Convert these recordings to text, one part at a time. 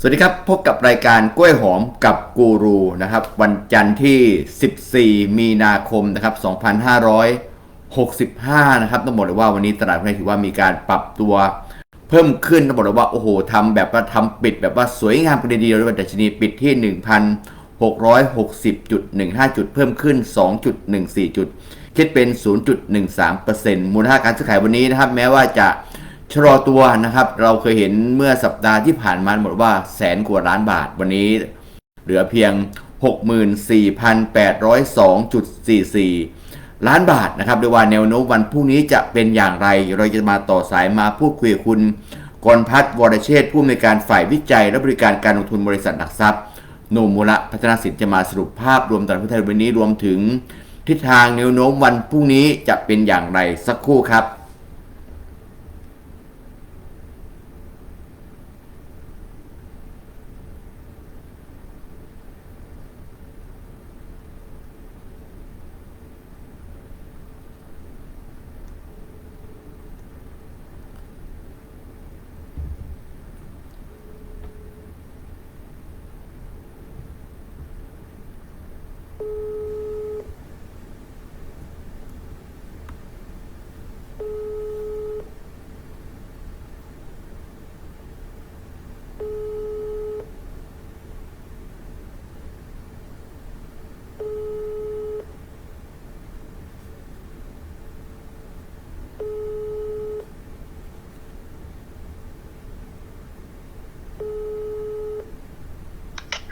สวัสดีครับ พบกับรายการกล้วยหอมกับกูรูนะครับ วันจันทร์ที่ 14 มีนาคมนะครับ 2565 นะครับต้องบอกเลยว่าวันนี้ตลาดหุ้นไทยถือว่ามีการปรับตัวเพิ่มขึ้นต้องบอกเลยว่าโอ้โหทำแบบว่าทำปิดแบบว่าสวยงามกันเลยทีเดียวเลยว่าดัชนีปิดที่ 1,660.15 จุด เพิ่มขึ้น 2.14 จุด คิดเป็น 0.13%มูลค่าการซื้อขายวันนี้นะครับ แม้ว่าจะ ชะลอตัวนะครับ เราเคยเห็นเมื่อสัปดาห์ที่ผ่านมาหมดว่าแสนกว่าล้านบาท วันนี้เหลือเพียง 64,802.44 ล้านบาทนะครับโดยว่าแนวโน้มวันพรุ่งนี้จะเป็นอย่างไร เราจะมาต่อสายมาพูดคุยกับคุณกรพัฒน์วรเชษผู้อำนวยการฝ่ายวิจัย และบริการการลงทุนบริษัทหลักทรัพย์โนมูระพัฒนาสินจะมาสรุปภาพรวมตลาดหุ้นไทยวันนี้รวมถึงทิศทางแนวโน้มวันพรุ่งนี้จะเป็นอย่างไรสักครู่ครับ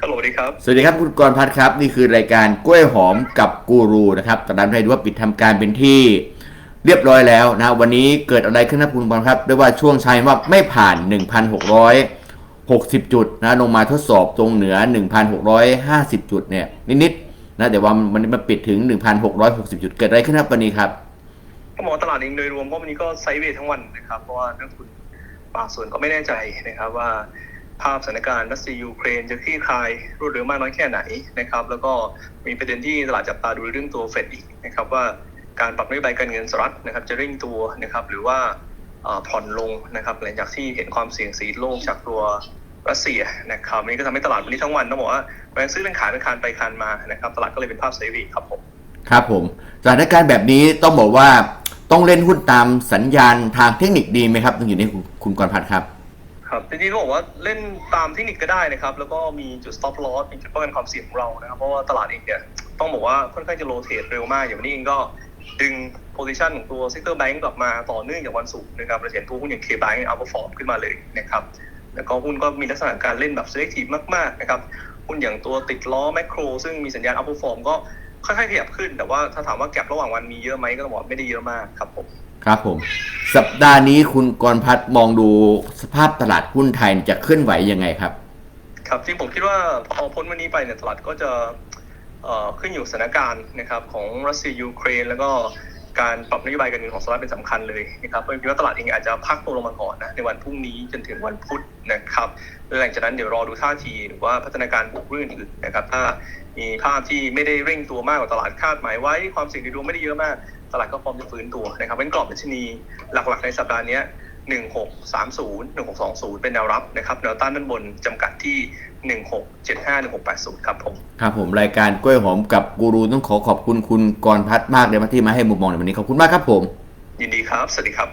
ฮัลโหลสวัสดีครับ สวัสดีครับคุณกรพัฒน์ครับ นี่คือรายการกล้วยหอมกับกูรูนะครับตลาดหุ้นไทยดูว่าปิดทำการเป็นที่เรียบร้อยแล้วนะวันนี้เกิดอะไรขึ้นนะคุณกรครับด้วยว่าช่วงชัยว่าไม่ผ่าน 1,660 จุดนะลงมาทดสอบตรงเหนือ 1,650 จุดเนี่ยนิดๆนะแต่ว่ามันมันปิดถึง 1,660 จุดเกิดอะไรขึ้นครับวันนี้ครับก็มองตลาดเองโดยรวมก็วันนี้ก็ไซด์เวย์ทั้งวันนะครับเพราะว่านักทุนบางส่วนก็ไม่แน่ใจนะครับว่า ภาพสถานการณ์รัสเซียยูเครนจะคลี่คลายรวดเร็วมากน้อยแค่ไหนนะครับ แล้วก็มีประเด็นที่ตลาดจับตาดูเรื่องตัวเฟดอีกนะครับว่าการปรับนโยบายการเงินสหรัฐนะครับ จะเร่งตัวนะครับหรือว่าผ่อนลงนะครับหลังจากที่เห็นความเสี่ยงสีโลกจากตัวรัสเซียนะครับนี่ก็ทำให้ตลาดวันนี้ทั้งวันต้องบอกว่าแรงซื้อแรงขายเป็นคานไปคานมานะครับ ตลาดก็เลยเป็นภาพไซด์เวย์ครับผมครับผมสถานการณ์แบบนี้ต้องบอกว่าต้องเล่นหุ้นตามสัญญาณทางเทคนิคดีไหมครับต้องอยู่ในคุณคุณกรพัฒน์ครับ ครับจริงๆบอกว่าเล่นตามเทคนิคก็ได้นะครับ แล้วก็มีจุด stop loss มีจุดป้องกันความเสี่ยงของเรานะครับ เพราะว่าตลาดเองเนี่ยต้องบอกว่าค่อนข้างจะโรเตทเร็วมาก อย่างวันนี้เองก็ดึง position ของตัว sector bank กลับมาต่อเนื่องอย่างวันศุกร์นะครับเราจะเห็นตัวหุ้นอย่าง K Bank outperform ขึ้นมาเลยนะครับแล้วก็หุ้นก็มีลักษณะการเล่นแบบ selective มากๆนะครับหุ้นอย่างตัวติดล้อแมคโครซึ่งมีสัญญาณ outperform ก็ค่อยๆขยับขึ้น แต่ว่าถ้าถามว่าแก็บระหว่างวันมีเยอะไหมก็ต้องบอกไม่ได้เยอะมากครับผม ครับผม สัปดาห์นี้คุณกรพัฒน์มองดูสภาพตลาดหุ้นไทยจะเคลื่อนไหวยังไงครับ ครับจริงผมคิดว่าพอพ้นวันนี้ไปเนี่ยตลาดก็จะขึ้นอยู่สถานการณ์นะครับของรัสเซียยูเครน แล้วก็การปรับนโยบายการเงินของสหรัฐเป็นสำคัญเลยนะครับเพราะคิดว่าตลาดเองอาจจะพักตัวลงมาก่อนนะในวันพรุ่งนี้จนถึงวันพุธนะครับหลังจากนั้นเดี๋ยวรอดูท่าทีหรือว่าพัฒนาการบวกเรื่องอื่นนะครับถ้ามีภาพที่ไม่ได้เร่งตัวมากกว่าตลาดคาดหมายไว้ความเสี่ยงในดวงไม่ได้เยอะมาก ตลาดก็พร้อมจะฟื้นตัวนะครับเป็นกรอบดัชนีหลักๆในสัปดาห์เนี้ย1630 1620 เป็นแนวรับนะครับแนวต้านด้านบนจำกัดที่ 1675 1680 ครับผมครับผมรายการกล้วยหอมกับกูรูต้องขอขอบคุณคุณกรพัฒน์มากเลยที่มาให้มุมมองในวันนี้ขอบคุณมากครับผม ยินดีครับ สวัสดีครับ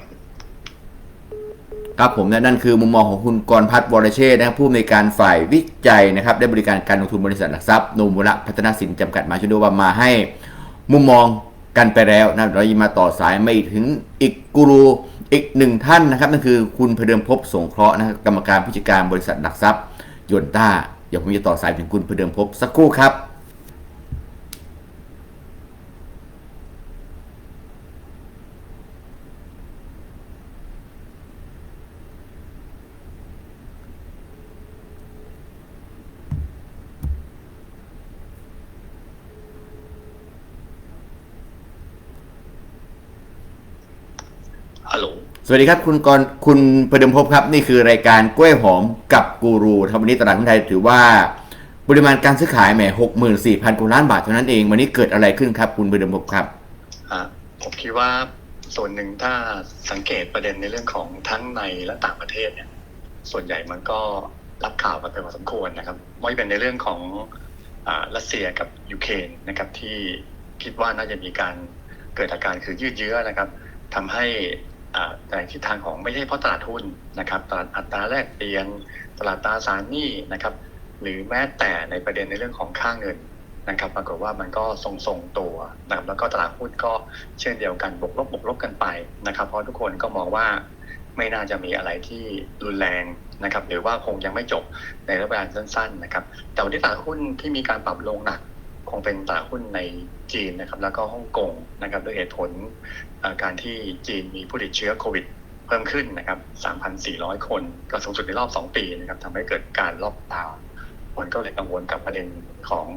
ครับผมและนั่นคือมุมมองของคุณกรพัฒน์วรเชษฐ์นะครับผู้อำนวยการฝ่ายวิจัยนะครับได้บริการการลงทุนบริษัทหลักทรัพย์โนมูระพัฒนาสินจำกัดมาช่วยดูว่ามาให้มุมมอง กันไปแล้วนะเรายังมาต่อสายมาถึงอีกกูรูอีกหนึ่งท่านนะครับนั่นคือคุณพเดิมพบสงเคราะห์นะครับกรรมการผู้จัดการบริษัทหลักทรัพย์ยนต้าเดี๋ยวผมจะต่อสายถึงคุณพเดิมพบสักครู่ครับ ฮัลโหล สวัสดีครับ คุณกรคุณประเดิมภพครับ นี่คือรายการกล้วยหอมกับกูรูครับวันนี้ตลาดหุ้นไทยถือว่า ปริมาณการซื้อขายแหมหกหมื่นสี่พันกว่าล้านบาทเท่านั้นเองวันนี้เกิดอะไรขึ้นครับ คุณประเดิมภพครับอะผมคิดว่าส่วนหนึ่งถ้าสังเกตประเด็นในเรื่องของทั้งในและต่างประเทศเนี่ย ส่วนใหญ่มันก็รับข่าวมาเป็นพอสมควรนะครับไม่เป็นในเรื่องของอ่ารัสเซียกับยูเครนนะครับที่คิดว่าน่าจะมีการเกิดอาการคือยืดเยื้อนะครับทำให้ อ่ทิศทางของไม่ใช่เพราะตลาดหุ้นนะครับตลาดอัตราแลกเปลี่ยนตลาดตราสารหนี้นะครับ หรือแม้แต่ในประเด็นในเรื่องของค่าเงินนะครับ ปรากฏว่ามันก็ทรงๆตัวนะครับแล้วก็ตลาดหุ้นก็เช่นเดียวกันบวกลบบวกลบกันไปนะครับ เพราะทุกคนก็มองว่าไม่น่าจะมีอะไรที่รุนแรงนะครับ หรือว่าคงยังไม่จบในระยะเวลาสั้น ๆ นะครับ แต่วันนี้ตลาดหุ้นที่มีการปรับลงหนัก คงเป็นตลาดหุ้นในจีนนะครับ แล้วก็ฮ่องกงนะครับด้วยเหตุผลการที่จีนมีผู้ติดเชื้อโควิดเพิ่มขึ้นนะครับ 3,400 คนก็สูงสุดในรอบ 2 ปีนะครับทำให้เกิดการล็อกดาวน์คนก็เลยกังวลกับประเด็นของ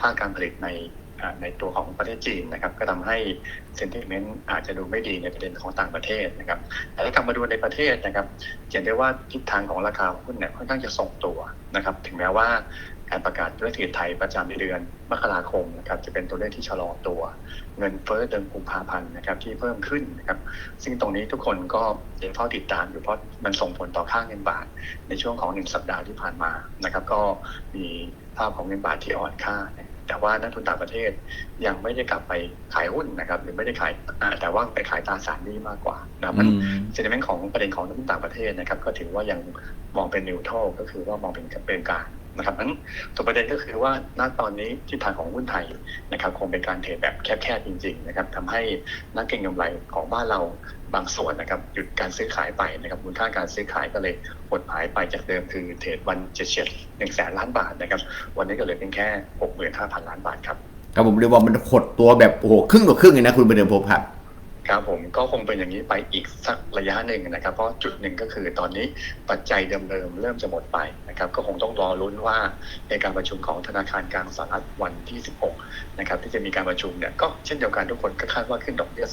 ภาคการผลิตในในตัวของประเทศจีนนะครับ ก็ทำให้เซนติเมนต์อาจจะดูไม่ดีในประเด็นของต่างประเทศนะครับแต่ถ้ากลับมาดูในประเทศนะครับเห็นได้ว่าทิศทางของราคาหุ้นเนี่ยค่อนข้างจะทรงตัวนะครับ ถึงแม้ว่า การประกาศธุรกิจไทยประจำในเดือนมกราคมนะครับจะเป็นตัวเลขที่ชะลอตัว เงินเฟ้อเดือนกุมภาพันธ์นะครับที่เพิ่มขึ้นนะครับซึ่งตรงนี้ทุกคนก็ยังเฝ้าติดตามอยู่เพราะมันส่งผลต่อค่าเงินบาท ในช่วงของหนึ่งสัปดาห์ที่ผ่านมานะครับก็มีภาพของเงินบาทที่อ่อนค่า แต่ว่านักทุนต่างประเทศยังไม่ได้กลับไปขายหุ้นนะครับหรือไม่ได้ขายอ่าแต่ว่าไปขายตราสารหนี้มากกว่านะมันเซนติเมนต์ของประเด็นของนักลงทุนต่างประเทศนะครับก็ถือว่ายังมองเป็นนิวโตรก็คือว่ามองเป็นเป็นกลาง นะครับนั้นตัวประเด็นก็คือว่าณตอนนี้ทิศทางของหุ้นไทยนะครับคงเป็นการเทรดแบบแคบๆจริงๆนะครับทำให้นักเก็งกำไรของบ้านเราบางส่วนนะครับหยุดการซื้อขายไปนะครับมูลค่าการซื้อขายก็เลยหดหายไปจากเดิมคือเทรดวันเฉียดหนึ่งแสนล้านบาทนะครับวันนี้ก็เลือเพียงแค่หกหมื่นห้าพันล้านบาทครับครับผมเรียกว่ามันขดตัวแบบโอ้โหครึ่งต่อครึ่งเลยนะคุณประเดิมพบครับ ครับผมก็คงเป็นอย่างนี้ไปอีกสักระยะหนึ่งนะครับ เพราะจุดหนึ่งก็คือตอนนี้ปัจจัยเดิมๆเริ่มจะหมดไปนะครับ ก็คงต้องรอลุ้นว่าในการประชุมของธนาคารกลางสหรัฐวันที่ 16 นะครับ ที่จะมีการประชุมเนี่ยก็เช่นเดียวกันทุกคนก็คาดว่าขึ้นดอกเบี้ย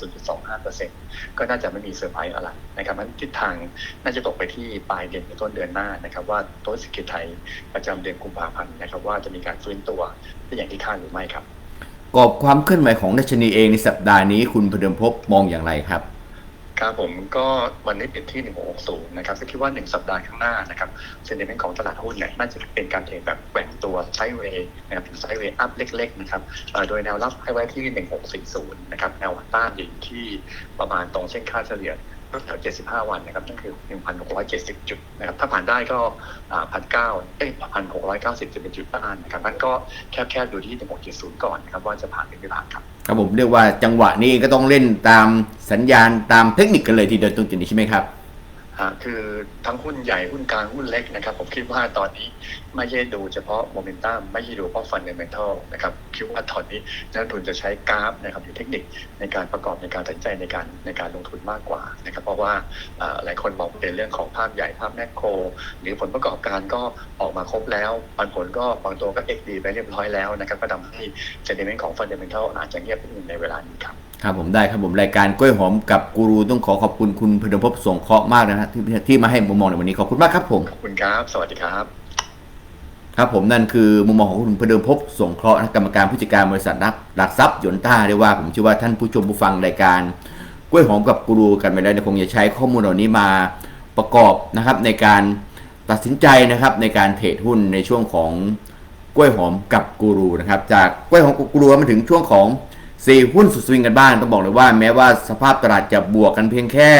0.25%ก็น่าจะไม่มีเซอร์ไพรส์อะไรนะครับมันทิศทางน่าจะตกไปที่ปลายเดือนต้นเดือนหน้านะครับ ว่าตัวเศรษฐกิจไทยประจำเดือนกุมภาพันธ์นะครับ ว่าจะมีการฟื้นตัวได้อย่างที่คาดหรือไม่ครับ กอบความเคลื่อนไหวของดัชนีเองในสัปดาห์นี้คุณประเดิมพบมองอย่างไรครับครับผมก็วันนี้ปิดที่ 160 นะครับซึ่งคิดว่า 1 สัปดาห์ข้างหน้านะครับเซนติเมนต์ของตลาดหุ้นเนี่ยน่าจะเป็นการเทรดแบบแกว่งตัวไซด์เวย์นะครับถึงไซด์เวย์อัพเล็กๆนะครับโดยแนวรับให้ไว้ที่ 1640 นะครับแนวต้านอยู่ที่ประมาณตรงเส้นค่าเฉลี่ยั้งแต่75 วันนะครับนั่นคือ 1,670 จุดนะครับถ้าผ่านได้ก็พันเก้าเอ้ย1,690จะเป็นจุดต้านนะครับนั่นก็แคบๆดูที่1670ก่อนนะครับว่าจะผ่านหรือไม่ผ่านครับครับผมเรียกว่าจังหวะนี้ก็ต้องเล่นตามสัญญาณตามเทคนิคกันเลยทีเดียวตรงจุดนี้ใช่ไหมครับ คือทั้งหุ้นใหญ่หุ้นกลางหุ้นเล็กนะครับ ผมคิดว่าตอนนี้ไม่ใช่ดูเฉพาะโมเมนตัมไม่ใช่ดูเฉพาะฟันเดเมนทัลนะครับคิดว่าตอนนี้นักลงทุนจะใช้กราฟนะครับหรือเทคนิคในการประกอบในการตัดใจในการในการลงทุนมากกว่านะครับเพราะว่าหลายคนมองเป็นเรื่องของภาพใหญ่ภาพแมกโคร หรือผลประกอบการก็ออกมาครบแล้วปันผลก็บางตัวก็เอ็กดีไปเรียบร้อยแล้วนะครับก็ทำให้เซนติเมนต์ของฟันเดเมนทัลอาจจะเงียบไปนิดนึงในเวลานี้ครับ ครับผมได้ครับผมรายการกล้วยหอมกับกูรูต้องขอขอบคุณคุณพเดิมพบสงเคราะห์มากนะฮะที่ที่มาให้มุมมองในวันนี้ขอบคุณมากครับผมขอบคุณครับ สวัสดีครับ ครับผมนั่นคือมุมมองของคุณพเดิมพบสงเคราะห์นะกรรมการผู้จัดการบริษัทนักหลักทรัพย์ยนต้าได้ว่าผมเชื่อว่าท่านผู้ชมผู้ฟังรายการกล้วยหอมกับกูรูกันไปแล้วเนี่ยคงจะใช้ข้อมูลเหล่านี้มาประกอบนะครับ ในการตัดสินใจนะครับในการเทรดหุ้นในช่วงของกล้วยหอมกับกูรูนะครับ จากกล้วยหอมกับกูรูมาถึงช่วงของ สี่หุ้นสุดสวิงกันบ้างต้องบอกเลยว่าแม้ว่าสภาพตลาดจะบวกกันเพียงแค่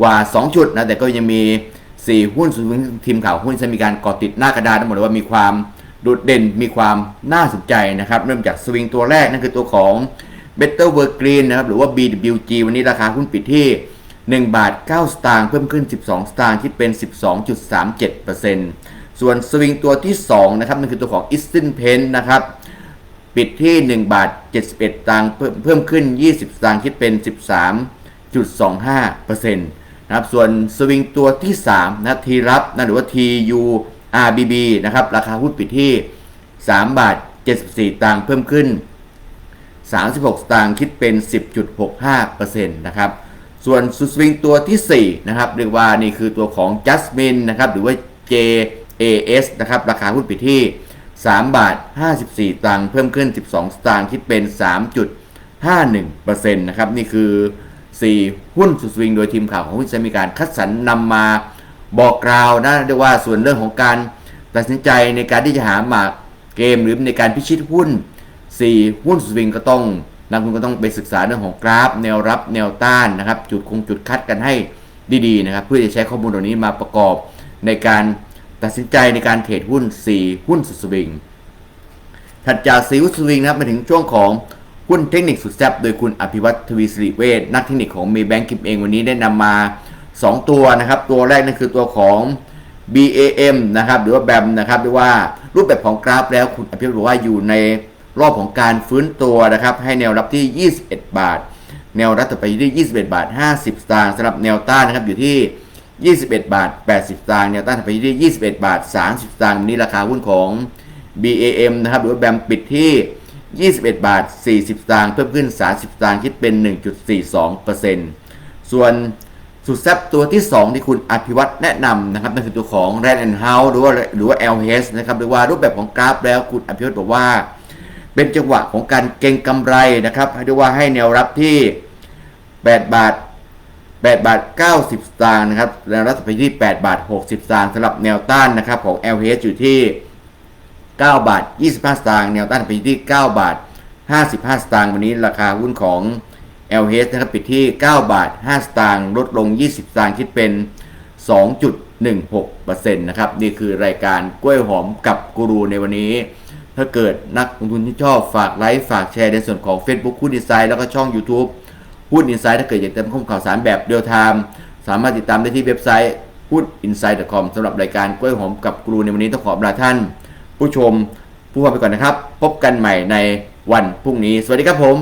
กว่า 2 จุดนะแต่ก็ยังมี 4 หุ้นสุดสวิงทีมข่าวหุ้นจะมีการเกาะติดหน้ากระดานทั้งหมดเลยว่ามีความโดดเด่นมีความน่าสนใจนะครับเริ่มจากสวิงตัวแรกนั่นคือตัวของ Better World Green นะครับหรือว่า BWG วันนี้ราคาหุ้นปิดที่ 1 บาท 9 สตางค์เพิ่มขึ้น 12 สตางค์คิดเป็น 12.37%ส่วนสวิงตัวที่2นะครับนั่นคือตัวของ Eastern Paint นะครับ ปิดที่ 1 บาท 71ตังค์เพิ่มเพิ่มขึ้น 20ตังค์คิดเป็น 13.25%นะครับส่วนสวิงตัวที่ 3 นะทีรับนะหรือว่า TURBB นะครับราคาหุ้นปิดที่ 3 บาท 74 ตังค์เพิ่มขึ้น 36สตางค์คิดเป็น 10.65%นะครับส่วนสุดสวิงตัวทีสี่ 4 นะครับเรียกว่านี่คือตัวของ Jasmine นะครับหรือว่า JAS นะครับราคาหุ้นปิดที่ 3 บาท 54 ตังค์เพิ่มขึ้น 12 สตางค์คิดเป็น 3.51%นะครับนี่คือ 4 หุ้นสุดสวิงโดยทีมข่าวของหุ้นจะมีการคัดสรรนำมาบอกกล่าวนะเรียกว่าส่วนเรื่องของการตัดสินใจในการที่จะหาหมากเกมหรือในการพิชิตหุ้น 4 หุ้นสวิงก็ต้องนักลงทุนก็ต้องไปศึกษาเรื่องของกราฟ แนวรับแนวต้านนะครับ จุดคงจุดคัดกันให้ดีๆนะครับ เพื่อจะใช้ข้อมูลเหล่านี้มาประกอบในการ ตัดสินใจในการเทรดหุ้น 4 หุ้นสุดสวิง ถัดจากซีอุสวิงนะครับมาถึงช่วงของหุ้นเทคนิคสุดแซ่บโดยคุณอภิวัตทวีสิริเวชนักเทคนิคของเมย์แบงกิมเองวันนี้ได้นำมา 2 ตัวนะครับ ตัวแรกนั่นคือตัวของ BAM นะครับหรือว่าแบมนะครับหรือว่ารูปแบบของกราฟแล้วคุณอภิวัตบอกว่าอยู่ในรอบของการฟื้นตัวนะครับให้แนวรับที่ 21 บาท แนวรับต่อไปอยู่ที่ 21 บาท 50 สตางค์สำหรับแนวต้านนะครับอยู่ที่ 21 บาท 80สตางค์แนวต้านไปที่ 21 บาท 30สตางค์วันนี้ราคาหุ้นของ BAM นะครับหรือว่าแบมปิดที่ 21 บาท 40สตางค์เพิ่มขึ้น 30สตางค์คิดเป็น 1.42%ส่วนสุดแซบตัวที่ 2 ที่คุณอภิวัตแนะนำนะครับนั่นคือตัวของ r a n and House หรือว่าหรือว่า LH นะครับหรือว่ารูปแบบของกราฟแล้วคุณอภิวัตบอกว่า เป็นจังหวะของการเก็งกำไรนะครับเรียกว่าให้แนวรับที่ 8 บาท 8บาท90สตางค์นะครับแนวรับต่อไปที่8บาท60สตางค์สำหรับแนวต้านนะครับของ LH อยู่ที่ 9 บาท 25 สตางค์แนวต้านไปที่ 9 บาท 55 สตางค์วันนี้ราคาหุ้นของ LH นะครับปิดที่ 9 บาท 5 สตางค์ลดลง 20 สตางค์คิดเป็น 2.16%นะครับนี่คือรายการกล้วยหอมกับกูรูในวันนี้ ถ้าเกิดนักลงทุนที่ชอบฝากไลค์ฝากแชร์ในส่วนของ Facebook หุ้นอินไซด์แล้วก็ช่อง YouTube หุ้นอินไซด์ถ้าเกิดอยากเติมข้อมูลข่าวสารแบบเรียลไทม์สามารถติดตามได้ที่เว็บไซต์หุ้นอินไซด์ .com สำหรับรายการกล้วยหอมกับครูในวันนี้ต้องขอลาท่าน ผู้ชมผู้ฟังไปก่อนนะครับ พบกันใหม่ในวันพรุ่งนี้ สวัสดีครับผม